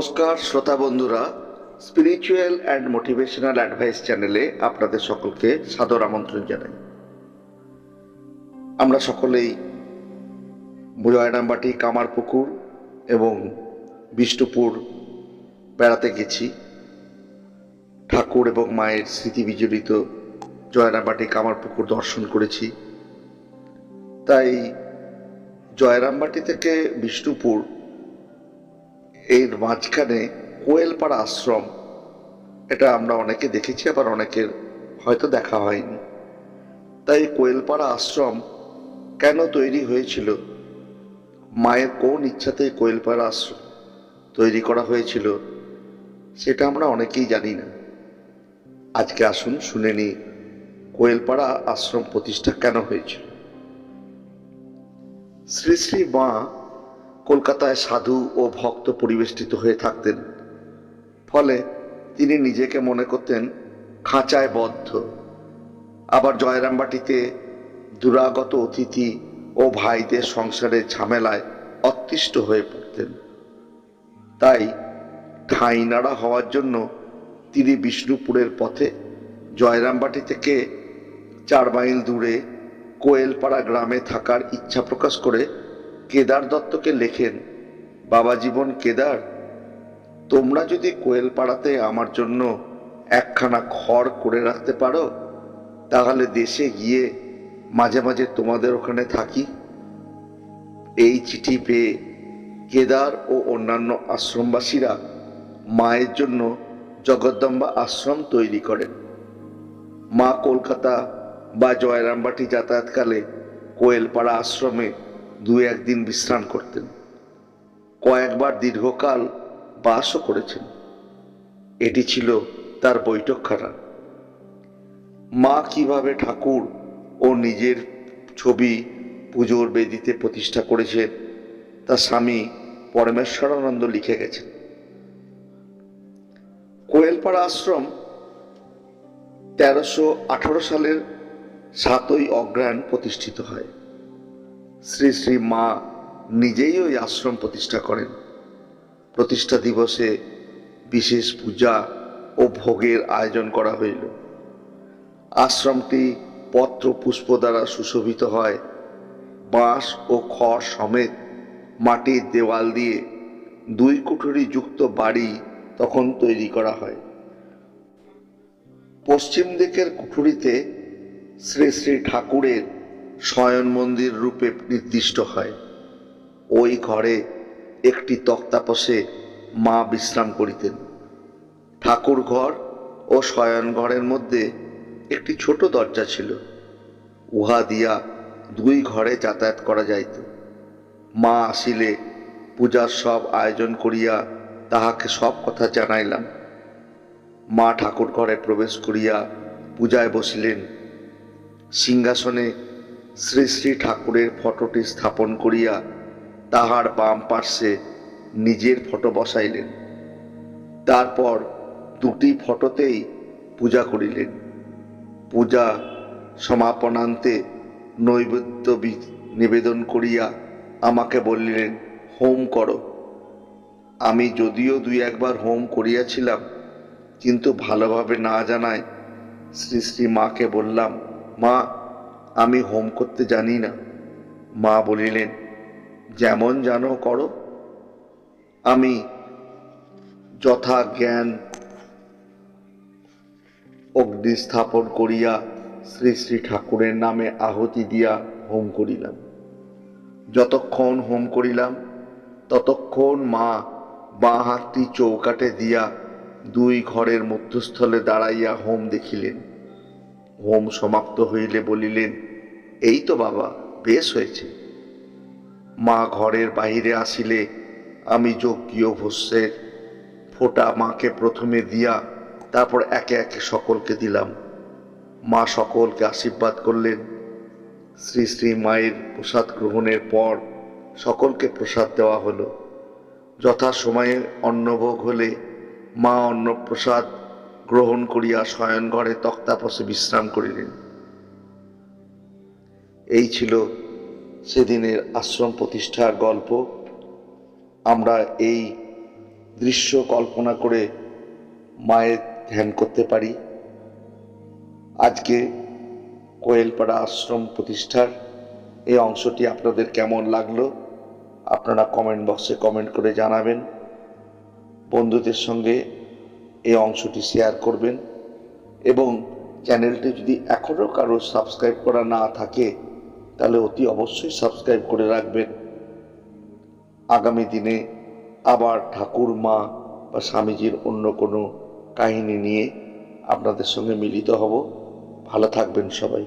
নমস্কার, শ্রোতা বন্ধুরা স্পিরিচুয়াল অ্যান্ড মোটিভেশনাল অ্যাডভাইস চ্যানেলে আপনাদের সকলকে সাদর আমন্ত্রণ জানাই। আমরা সকলেই জয়রামবাটি কামারপুকুর এবং বিষ্ণুপুর বেড়াতে গেছি। ঠাকুর এবং মায়ের স্মৃতি বিজড়িত জয়রামবাটি কামারপুকুর দর্শন করেছি। তাই জয়রামবাটি থেকে বিষ্ণুপুর এর মাঝখানে কোয়েলপাড়া আশ্রম, এটা আমরা অনেকে দেখেছি, আবার অনেকের হয়তো দেখা হয়নি। তাই কোয়েলপাড়া আশ্রম কেন তৈরি হয়েছিল? মায়ের কোন ইচ্ছাতে কোয়েলপাড়া আশ্রম তৈরি করা হয়েছিল, সেটা আমরা অনেকেই জানি না। আজকে আসুন, শুনে নিই কোয়েলপাড়া আশ্রম প্রতিষ্ঠা কেন হয়েছিল। শ্রী শ্রী মা কলকাতায় সাধু ও ভক্ত পরিবেষ্টিত হয়ে থাকতেন। ফলে তিনি নিজেকে মনে করতেন খাঁচায় বদ্ধ। আবার জয়রামবাটিতে দুরাগত অতিথি ও ভাইদের সংসারের ঝামেলায় অতিষ্ঠ হয়ে পড়তেন। তাই ঠাঁই নাড়া হওয়ার জন্য তিনি বিষ্ণুপুরের পথে জয়রামবাটি থেকে চার মাইল দূরে কোয়েলপাড়া গ্রামে থাকার ইচ্ছা প্রকাশ করে কেদার দত্তকে লেখেন, বাবা জীবন কেদার, তোমরা যদি কোয়েলপাড়াতে আমার জন্য একখানা ঘর করে রাখতে পারো, তাহলে দেশে গিয়ে মাঝে মাঝে তোমাদের ওখানে থাকি। এই চিঠি পেয়ে কেদার ও অন্যান্য আশ্রমবাসীরা মায়ের জন্য জগদ্দম্বা আশ্রম তৈরি করেন। মা কলকাতা বা জয়রামবাটি যাতায়াতকালে কোয়েলপাড়া আশ্রমে দু একদিন বিশ্রাম করতেন। কয়েকবার দীর্ঘকাল বাসও করেছেন। এটি ছিল তার বৈঠকখানা। মা কীভাবে ঠাকুর ও নিজের ছবি পুজোর বেদিতে প্রতিষ্ঠা করেছেন তা স্বামী পরমেশ্বরানন্দ লিখে গেছেন। কোয়েলপাড়া আশ্রম তেরোশো আঠারো সালের সাতই অগ্রায়ণ প্রতিষ্ঠিত হয়। শ্রী শ্রী মা নিজেই ওই আশ্রম প্রতিষ্ঠা করেন। প্রতিষ্ঠা দিবসে বিশেষ পূজা ও ভোগের আয়োজন করা হইল। আশ্রমটি পত্র পুষ্প দ্বারা সুশোভিত হয়। বাঁশ ও খড় সমেত মাটির দেওয়াল দিয়ে দুই কুঠুরি যুক্ত বাড়ি তখন তৈরি করা হয়। পশ্চিম দিকের কুঠুরিতে শ্রী শ্রী ঠাকুরের শয়ন মন্দির রূপে নির্দিষ্ট হয়। ওই ঘরে একটি তক্তাপসে মা বিশ্রাম করিতেন। ঠাকুর ঘর ও শয়ন ঘরের মধ্যে একটি ছোট দরজা ছিল। উহা দিয়া দুই ঘরে যাতায়াত করা যাইত। মা আসিলে পূজার সব আয়োজন করিয়া তাহাকে সব কথা জানাইলাম। মা ঠাকুর ঘরে প্রবেশ করিয়া পূজায় বসিলেন। সিংহাসনে শ্রী শ্রী ঠাকুরের ফটোটি স্থাপন করিয়া তাহার বাম পার্শ্বে নিজের ফটো বসাইলেন। তারপর দুটি ফটোতেই পূজা করিলেন। পূজা সমাপনান্তে নৈবেদ্য নিবেদন করিয়া আমাকে বলিলেন, হোম করো। আমি যদিও দুই একবার হোম করিয়াছিলাম, কিন্তু ভালোভাবে না জানায় শ্রী শ্রী মাকে বললাম, মা আমি হোম করতে জানি না। মা বলিলেন, যেমন জানো করো। আমি যথা জ্ঞান অগ্নি স্থাপন করিয়া শ্রী শ্রী ঠাকুরের নামে আহুতি দিয়া হোম করিলাম। যতক্ষণ হোম করিলাম, ততক্ষণ মা বাঁ হাতটি চৌকাটে দিয়া দুই ঘরের মধ্যস্থলে দাঁড়াইয়া হোম দেখিলেন। হোম সমাপ্ত হইলে বলিলেন, এই তো বাবা, বেশ হয়েছে। মা ঘরের বাহিরে আসিলে আমি যজ্ঞীয় ভস্যের ফোঁটা মাকে প্রথমে দিয়া তারপর একে একে সকলকে দিলাম। মা সকলকে আশীর্বাদ করলেন। শ্রী শ্রী মায়ের প্রসাদ গ্রহণের পর সকলকে প্রসাদ দেওয়া হলো। যথা সময়ে অন্নভোগ হলে মা অন্নপ্রসাদ গ্রহণ করিয়া শয়ন ঘরে তক্তাপসে বিশ্রাম করিলেন। এই ছিল সেদিনের আশ্রম প্রতিষ্ঠার গল্প। আমরা এই দৃশ্য কল্পনা করে মায়ের ধ্যান করতে পারি। আজকে কোয়েলপাড়া আশ্রম প্রতিষ্ঠার এই অংশটি আপনাদের কেমন লাগল, আপনারা কমেন্ট বক্সে কমেন্ট করে জানাবেন। বন্ধুদের সঙ্গে এই অংশটি শেয়ার করবেন এবং চ্যানেলটি যদি এখনও কারও সাবস্ক্রাইব করা না থাকে, তাহলে অতি অবশ্যই সাবস্ক্রাইব করে রাখবেন। আগামী দিনে আবার ঠাকুর মা বা স্বামীজির অন্য কোনো কাহিনী নিয়ে আপনাদের সঙ্গে মিলিত হব। ভালো থাকবেন সবাই।